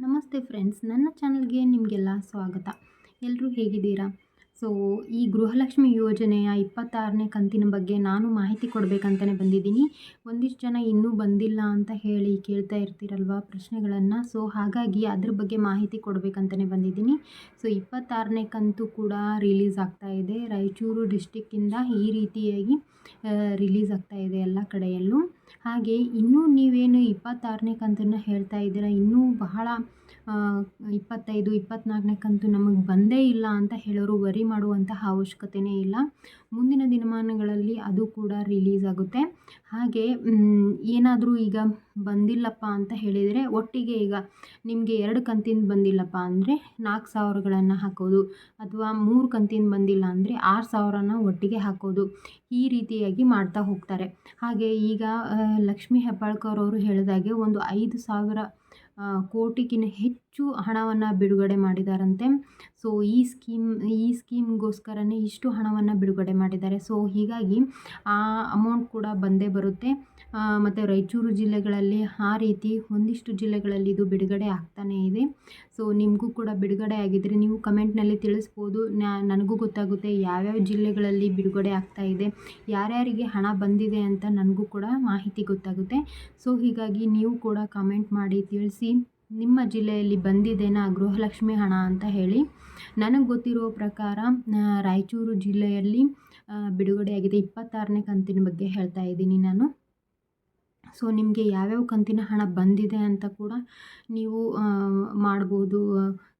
ನಮಸ್ತೆ ಫ್ರೆಂಡ್ಸ್ ನನ್ನ ಚಾನಲ್ಗೆ ನಿಮಗೆಲ್ಲ ಸ್ವಾಗತ. ಎಲ್ಲರೂ ಹೇಗಿದ್ದೀರಾ? ಸೊ ಈ ಗೃಹಲಕ್ಷ್ಮಿ ಯೋಜನೆಯ ಇಪ್ಪತ್ತಾರನೇ ಕಂತಿನ ಬಗ್ಗೆ ನಾನು ಮಾಹಿತಿ ಕೊಡಬೇಕಂತಲೇ ಬಂದಿದ್ದೀನಿ. ಒಂದಿಷ್ಟು ಜನ ಇನ್ನೂ ಬಂದಿಲ್ಲ ಅಂತ ಹೇಳಿ ಕೇಳ್ತಾ ಇರ್ತೀರಲ್ವ ಪ್ರಶ್ನೆಗಳನ್ನು? ಸೊ ಹಾಗಾಗಿ ಅದ್ರ ಬಗ್ಗೆ ಮಾಹಿತಿ ಕೊಡಬೇಕಂತಲೇ ಬಂದಿದ್ದೀನಿ. ಸೊ ಇಪ್ಪತ್ತಾರನೇ ಕಂತು ಕೂಡ ರಿಲೀಸ್ ಆಗ್ತಾ ಇದೆ. ರಾಯಚೂರು ಡಿಸ್ಟಿಕ್ಕಿಂದ ಈ ರೀತಿಯಾಗಿ ರಿಲೀಸ್ ಆಗ್ತಾ ಇದೆ ಎಲ್ಲ ಕಡೆಯಲ್ಲೂ. ಹಾಗೆ ಇನ್ನೂ ನೀವೇನು ಇಪ್ಪತ್ತಾರನೇ ಕಂತನ್ನು ಹೇಳ್ತಾ ಇದ್ದೀರಾ? ಇನ್ನೂ ಬಹಳ ಇಪ್ಪತ್ತೈದು ಇಪ್ಪತ್ತ್ನಾಲ್ಕನೇ ಕಂತು ನಮಗೆ ಬಂದೇ ಇಲ್ಲ ಅಂತ ಹೇಳೋರು ವರಿ ಮಾಡುವಂತಹ ಅವಶ್ಯಕತೆಯೇ ಇಲ್ಲ. ಮುಂದಿನ ದಿನಮಾನಗಳಲ್ಲಿ ಅದು ಕೂಡ ರಿಲೀಸ್ ಆಗುತ್ತೆ. ಹಾಗೆ ಏನಾದರೂ ಈಗ ಬಂದಿಲ್ಲಪ್ಪ ಅಂತ ಹೇಳಿದರೆ ಒಟ್ಟಿಗೆ ಈಗ ನಿಮಗೆ ಎರಡು ಕಂತಿಂದು ಬಂದಿಲ್ಲಪ್ಪ ಅಂದರೆ ನಾಲ್ಕು ಸಾವಿರಗಳನ್ನು ಹಾಕೋದು ಅಥವಾ ಮೂರು ಕಂತಿಂದು ಬಂದಿಲ್ಲ ಅಂದರೆ ಆರು ಸಾವಿರನ ಒಟ್ಟಿಗೆ ಹಾಕೋದು ಈ ರೀತಿಯಾಗಿ ಮಾಡ್ತಾ ಹೋಗ್ತಾರೆ. ಹಾಗೆ ಈಗ ಲಕ್ಷ್ಮೀ ಹೆಬ್ಬಾಳ್ಕರ್ ಅವರು ಹೇಳಿದಾಗೆ ಒಂದು ಐದು ಸಾವಿರ ಕೋಟಿಗಿಂತ ಹೆಚ್ಚು ಹಣವನ್ನು ಬಿಡುಗಡೆ ಮಾಡಿದಾರಂತೆ. ಸೊ ಈ ಸ್ಕೀಮ್ ಈ ಸ್ಕೀಮ್ಗೋಸ್ಕರನೇ ಇಷ್ಟು ಹಣವನ್ನು ಬಿಡುಗಡೆ ಮಾಡಿದ್ದಾರೆ. ಸೊ ಹೀಗಾಗಿ ಆ ಅಮೌಂಟ್ ಕೂಡ ಬಂದೇ ಬರುತ್ತೆ. ಮತ್ತು ರಾಯಚೂರು ಜಿಲ್ಲೆಗಳಲ್ಲಿ ಆ ರೀತಿ ಒಂದಿಷ್ಟು ಜಿಲ್ಲೆಗಳಲ್ಲಿ ಇದು ಬಿಡುಗಡೆ ಆಗ್ತಾನೇ ಇದೆ. ಸೊ ನಿಮಗೂ ಕೂಡ ಬಿಡುಗಡೆ ಆಗಿದ್ದರೆ ನೀವು ಕಮೆಂಟ್ನಲ್ಲಿ ತಿಳಿಸ್ಬೋದು. ನನಗೂ ಗೊತ್ತಾಗುತ್ತೆ ಯಾವ್ಯಾವ ಜಿಲ್ಲೆಗಳಲ್ಲಿ ಬಿಡುಗಡೆ ಆಗ್ತಾ ಇದೆ. ಯಾರ್ಯಾರಿಗೆ ಹಣ ಬಂದಿದೆ ಅಂತ ನನಗೂ ಕೂಡ ಮಾಹಿತಿ ಗೊತ್ತಾಗುತ್ತೆ. ಸೊ ಹೀಗಾಗಿ ನೀವು ಕೂಡ ಕಮೆಂಟ್ ಮಾಡಿ ತಿಳಿಸಿ. ನಿಮ್ಮ ಜಿಲ್ಲೆಯಲ್ಲಿ ಬಂದಿದೆನಾ ಗೃಹಲಕ್ಷ್ಮಿ ಹಣ ಅಂತ ಹೇಳಿ, ನನಗೆ ಗೊತ್ತಿರೋ ಪ್ರಕಾರ ರಾಯಚೂರು ಜಿಲ್ಲೆಯಲ್ಲಿ ಬಿಡುಗಡೆಯಾಗಿದೆ. ಇಪ್ಪತ್ತಾರನೇ ಕಂತಿನ ಬಗ್ಗೆ ಹೇಳ್ತಾ ಇದ್ದೀನಿ ನಾನು. ಸೊ, ನಿಮಗೆ ಯಾವ್ಯಾವ ಕಂತಿನ ಹಣ ಬಂದಿದೆ ಅಂತ ಕೂಡ ನೀವು ಮಾಡ್ಬೋದು,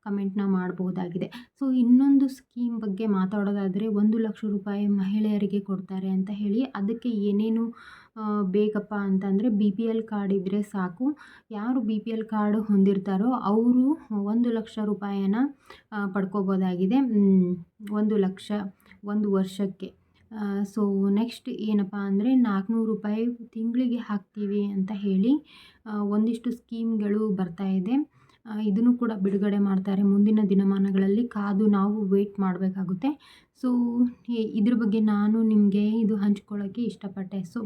ಕಮೆಂಟ್ನ ಮಾಡ್ಬೋದಾಗಿದೆ. ಸೊ, ಇನ್ನೊಂದು ಸ್ಕೀಮ್ ಬಗ್ಗೆ ಮಾತಾಡೋದಾದರೆ, ಒಂದು ಲಕ್ಷ ರೂಪಾಯಿ ಮಹಿಳೆಯರಿಗೆ ಕೊಡ್ತಾರೆ ಅಂತ ಹೇಳಿ, ಅದಕ್ಕೆ ಏನೇನು ಬೇಕಪ್ಪ ಅಂತಂದರೆ ಬಿ ಪಿ ಎಲ್ ಕಾರ್ಡ್ ಇದ್ದರೆ ಸಾಕು. ಯಾರು ಬಿ ಪಿ ಎಲ್ ಕಾರ್ಡ್ ಹೊಂದಿರ್ತಾರೋ ಅವರು ಒಂದು ಲಕ್ಷ ರೂಪಾಯಿನ ಪಡ್ಕೋಬೋದಾಗಿದೆ. ಒಂದು ಲಕ್ಷ, ಒಂದು ವರ್ಷಕ್ಕೆ. ಸೊ ನೆಕ್ಸ್ಟ್ ಏನಪ್ಪ ಅಂದರೆ ನಾಲ್ಕುನೂರು ರೂಪಾಯಿ ತಿಂಗಳಿಗೆ ಹಾಕ್ತೀವಿ ಅಂತ ಹೇಳಿ ಒಂದಿಷ್ಟು ಸ್ಕೀಮ್ಗಳು ಬರ್ತಾ ಇದೆ. ಇದನ್ನು ಕೂಡ ಬಿಡುಗಡೆ ಮಾಡ್ತಾರೆ ಮುಂದಿನ ದಿನಮಾನಗಳಲ್ಲಿ ಕಾದು ನಾವು ವೇಟ್ ಮಾಡಬೇಕಾಗುತ್ತೆ. ಸೊ ಇದ್ರ ಬಗ್ಗೆ ನಾನು ನಿಮಗೆ ಇದು ಹಂಚ್ಕೊಳ್ಳೋಕ್ಕೆ ಇಷ್ಟಪಟ್ಟೆ. ಸೊ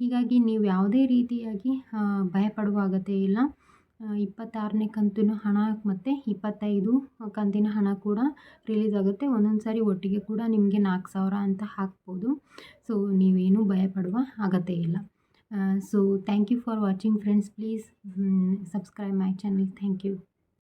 ಹೀಗಾಗಿ ನೀವು ಯಾವುದೇ ರೀತಿಯಾಗಿ ಭಯಪಡುವ ಅಗತ್ಯ ಇಲ್ಲ. ಇಪ್ಪತ್ತಾರನೇ ಕಂತಿನ ಹಣ ಮತ್ತು ಇಪ್ಪತ್ತೈದು ಕಂತಿನ ಹಣ ಕೂಡ ರಿಲೀಸ್ ಆಗುತ್ತೆ. ಒಂದೊಂದು ಸಾರಿ ಒಟ್ಟಿಗೆ ಕೂಡ ನಿಮಗೆ ನಾಲ್ಕು ಸಾವಿರ ಅಂತ ಹಾಕ್ಬೋದು. ಸೊ ನೀವೇನು ಭಯಪಡುವ ಅಗತ್ಯ ಇಲ್ಲ. Uh, so thank you for watching friends. Please um, subscribe my channel. Thank you.